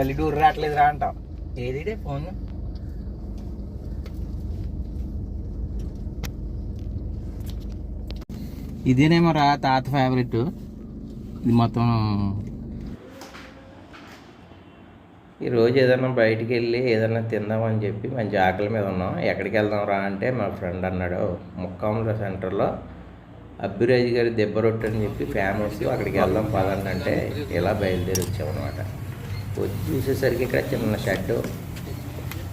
పల్లెటూరు రావట్లేదు రా అంటాం. ఏది ఫోన్? ఇదేనేమో రా తాత ఫేవరెట్ ఇది మొత్తం ఈరోజు ఏదైనా బయటికి వెళ్ళి ఏదైనా తిందామని చెప్పి మంచి ఆకలి మీద ఉన్నాం. ఎక్కడికి వెళ్దాం రా అంటే మా ఫ్రెండ్ అన్నాడు ముక్కాముల సెంటర్లో అబ్బిరాజు గారి దెబ్బ రొట్టె అని చెప్పి ఫేమస్ అక్కడికి వెళ్దాం పదండి అంటే ఇలా బయలుదేరి వచ్చామన్నమాట. చూసేసరికి ఇక్కడ చిన్న షెడ్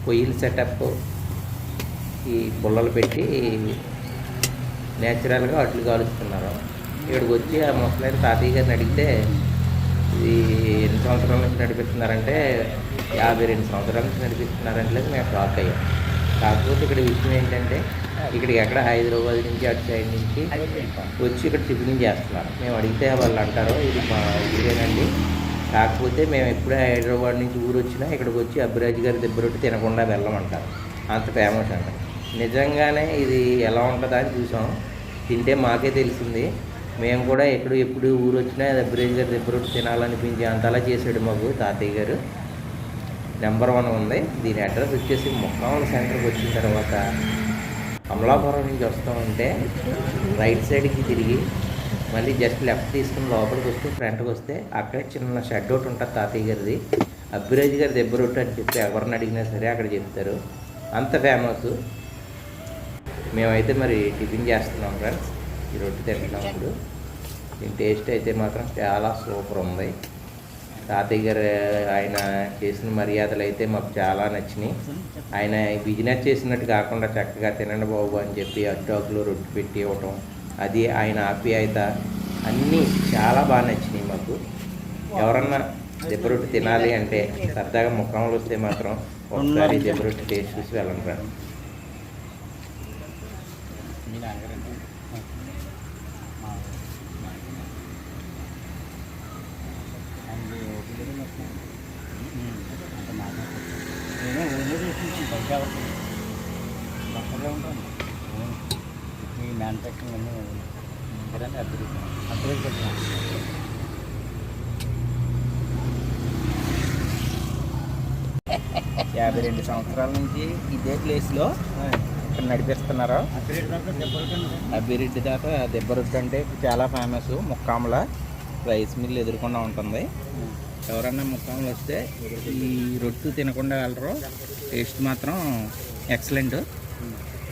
పొయ్యిల సెటప్ ఈ పుల్లలు పెట్టి నేచురల్గా అట్లు కాలుస్తున్నారు. ఇక్కడికి వచ్చి ఆ ముసలైన తాతయ్య గారిని అడిగితే ఇది ఎన్ని సంవత్సరాల నుంచి నడిపిస్తున్నారంటే యాభై రెండు సంవత్సరాల నుంచి నడిపిస్తున్నారంటే మేము షాక్ అయ్యాం. కాకపోతే ఇక్కడ విషయం ఏంటంటే ఇక్కడికి ఎక్కడ హైదరాబాద్ నుంచి అటు సైడ్ నుంచి వచ్చి ఇక్కడ టిఫిన్ చేస్తున్నారు. మేము అడిగితే వాళ్ళు అంటారు ఇది మా ఇదేనండి కాకపోతే మేము ఎప్పుడే హైదరాబాద్ నుంచి ఊరు వచ్చినా ఇక్కడికి వచ్చి అభిరాజ్ గారి దెబ్బరొట్టి తినకుండా వెళ్ళమంటారు. అంత ఫేమస్ అంట. నిజంగానే ఇది ఎలా ఉంటుందా అని చూసాం. తింటే మాకే తెలిసింది. మేము కూడా ఎక్కడ ఎప్పుడు ఊరు వచ్చినా అభిరాజ్ గారి దెబ్బరొట్టి తినాలనిపించి అంతలా చేశాడు మాకు తాతయ్య గారు. నెంబర్ వన్ ఉంది. దీని అడ్రస్ వచ్చేసి ముక్కాముల సెంటర్కి వచ్చిన తర్వాత అమలాపురం నుంచి వస్తూ ఉంటే రైట్ సైడ్కి తిరిగి మళ్ళీ జస్ట్ లెఫ్ట్ తీసుకుని లోపలికి వస్తే ఫ్రంట్కి వస్తే అక్కడే చిన్న షెడ్ ఒకటి ఉంటుంది తాతయ్య గారిది. అభిరాజ్ గారి దెబ్బ రొట్టె అని చెప్పి ఎవరిని అడిగినా సరే అక్కడ చెప్తారు. అంత ఫేమస్ మేమైతే మరి టిఫిన్ చేస్తున్నాం ఫ్రెండ్స్. ఈ రొట్టె తింటున్నాం ఇప్పుడు. దీని టేస్ట్ అయితే మాత్రం చాలా సూపర్ ఉంది. తాతయ్య గారు ఆయన చేసిన మర్యాదలు అయితే మాకు చాలా నచ్చినాయి. ఆయన బిజినెస్ చేసినట్టు కాకుండా చక్కగా తినండి బాబు అని చెప్పి అడ్డాకులు రొట్టె పెట్టి ఇవ్వటం అది ఆయన ఆప్యాయత అన్నీ చాలా బాగా నచ్చినాయి మాకు. ఎవరన్నా దెబ్బ రొట్టె తినాలి అంటే సరదాగా ముఖంలో వస్తే మాత్రం ఒకసారి దెబ్బ రొట్టె టేస్ట్ చూసి వెళ్ళండి ఫ్రెండ్ ఈ మ్యానుఫ్యాక్చరింగ్ అన్నీ కదండి అభివృద్ధి అభివృద్ధి యాభై రెండు సంవత్సరాల నుంచి ఇదే ప్లేస్లో ఇక్కడ నడిపిస్తున్నారు. అభిరెడ్డి దాకా దెబ్బ అంటే చాలా ఫేమస్ ముక్కాముల రైస్ మిల్ ఎదురుకుండా ఉంటుంది. ఎవరన్నా ముక్కాములు వస్తే ఈ రొట్టు తినకుండా వెళ్ళరు. టేస్ట్ మాత్రం ఎక్సలెంట్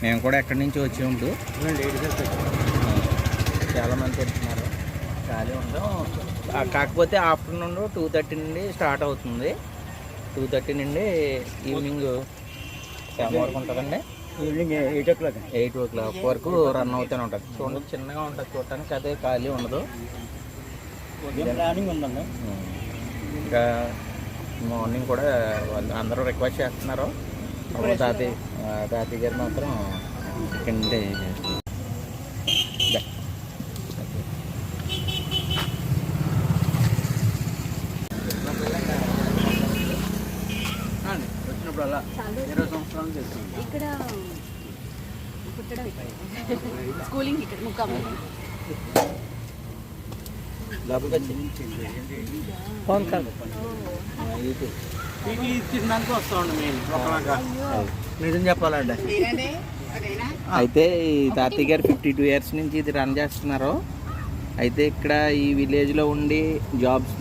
మేము కూడా ఎక్కడి నుంచి వచ్చి ఉంటూ చాలామంది తింటున్నారు ఖాళీ ఉండడం కాకపోతే ఆఫ్టర్నూన్ టూ థర్టీ నుండి స్టార్ట్ అవుతుంది. టూ థర్టీ నుండి ఈవినింగ్ సెవెన్ వరకు ఉంటుందండి. Evening eight o'clock eight o'clock వరకు రన్ అవుతూనే ఉంటుంది. చూడండి చిన్నగా ఉంటుంది. చూడటానికి అదే ఖాళీ ఉండదు. ప్లానింగ్ ఉందండి. ఇంకా మార్నింగ్ కూడా వాళ్ళు అందరూ రిక్వెస్ట్ చేస్తున్నారు. మా తాతయ్య ఆ, తాతయ్య గారు మాత్రం చికెన్ డే చేస్తున్నారు దా. వచ్చినప్పుడు అలా ఇరవై సంవత్సరాలు చేస్తాం ఇక్కడ పుట్టడం ఇక్కడ స్కూలింగ్ ఇక్కడ ముక్కాము లోపలికి వచ్చి ఫోన్ కాల్ యూట్యూబ్ పీపీ ఇచ్చేసినాక వస్తా ఉండి మేము ఒకలాగా. నిజం చెప్పాలండి అయితే ఈ తాతయ్య గారు ఫిఫ్టీ టూ ఇయర్స్ నుంచి ఇది రన్ చేస్తున్నారు. అయితే ఇక్కడ ఈ విలేజ్లో ఉండి జాబ్స్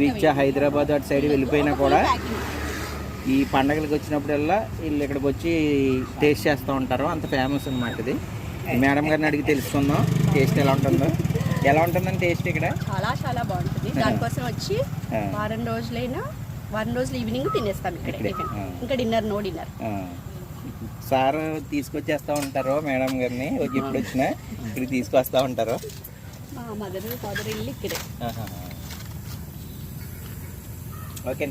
రీచ్ హైదరాబాద్ అటు సైడ్ వెళ్ళిపోయినా కూడా ఈ పండగలకు వచ్చినప్పుడల్లా వీళ్ళు ఇక్కడికి వచ్చి టేస్ట్ చేస్తూ ఉంటారు. అంత ఫేమస్ అనమాట ఇది. మేడం గారిని అడిగి తెలుసుకుందాం. టేస్ట్ ఎలా ఉంటుందో. ఎలా ఉంటుందని టేస్ట్ ఇక్కడ? చాలా చాలా బాగుంటుంది. దానికోసం వచ్చి ఆ. వారం రోజులైనా వారం రోజులు ఈవినింగ్ తినేస్తాం ఇక్కడ. టిఫిన్. ఇంకా డిన్నర్ నో డిన్నర్. సార్ తీసుకొచ్చేస్తూ ఉంటారు మేడం గారిని ఇప్పుడు వచ్చినా ఇక్కడ తీసుకొస్తూ ఉంటారు? మా మదర్ ఫాదర్ ఇల్లు ఇక్కడే. ఓకే